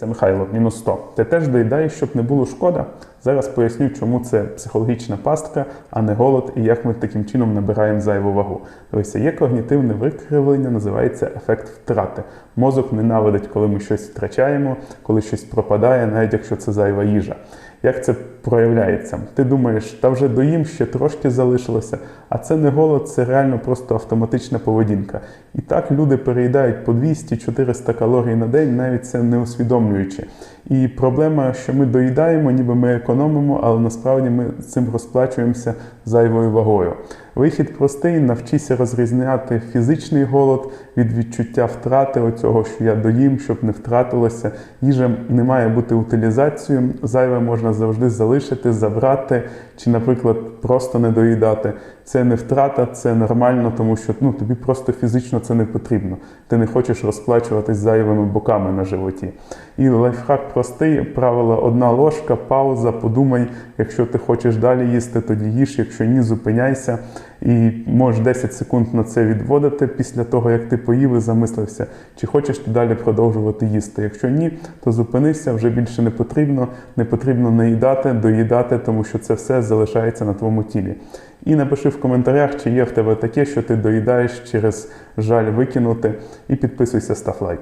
Це Михайло, мінус 100. Ти теж доїдаєш, щоб не було шкода. Зараз поясню, чому це психологічна пастка, а не голод, і як ми таким чином набираємо зайву вагу. Дивися, є когнітивне викривлення, називається ефект втрати. Мозок ненавидить, коли ми щось втрачаємо, коли щось пропадає, навіть якщо це зайва їжа. Як це проявляється? Ти думаєш, та вже доїм ще трошки залишилося, а це не голод, це реально просто автоматична поведінка. І так люди переїдають по 200-400 калорій на день, навіть це не усвідомлюючи. І проблема, що ми доїдаємо, ніби ми економимо, але насправді ми цим розплачуємося зайвою вагою. Вихід простий: навчися розрізняти фізичний голод від відчуття втрати оцього, що я доїм, щоб не втратилося. Їжа не має бути утилізацією. Зайве можна завжди залишити, забрати чи, наприклад, просто не доїдати. Це не втрата, це нормально, тому що ну, тобі просто фізично це не потрібно. Ти не хочеш розплачуватись зайвими боками на животі. І лайфхак простий: правило одна ложка, пауза, подумай, якщо ти хочеш далі їсти, тоді їж, якщо ні, зупиняйся. І можеш 10 секунд на це відводити після того, як ти поїв і замислився, чи хочеш ти далі продовжувати їсти. Якщо ні, то зупинися, вже більше не потрібно. Не потрібно наїдати, доїдати, тому що це все залишається на твоєму тілі. І напиши в коментарях, чи є в тебе таке, що ти доїдаєш через жаль викинути, і підписуйся, став лайк.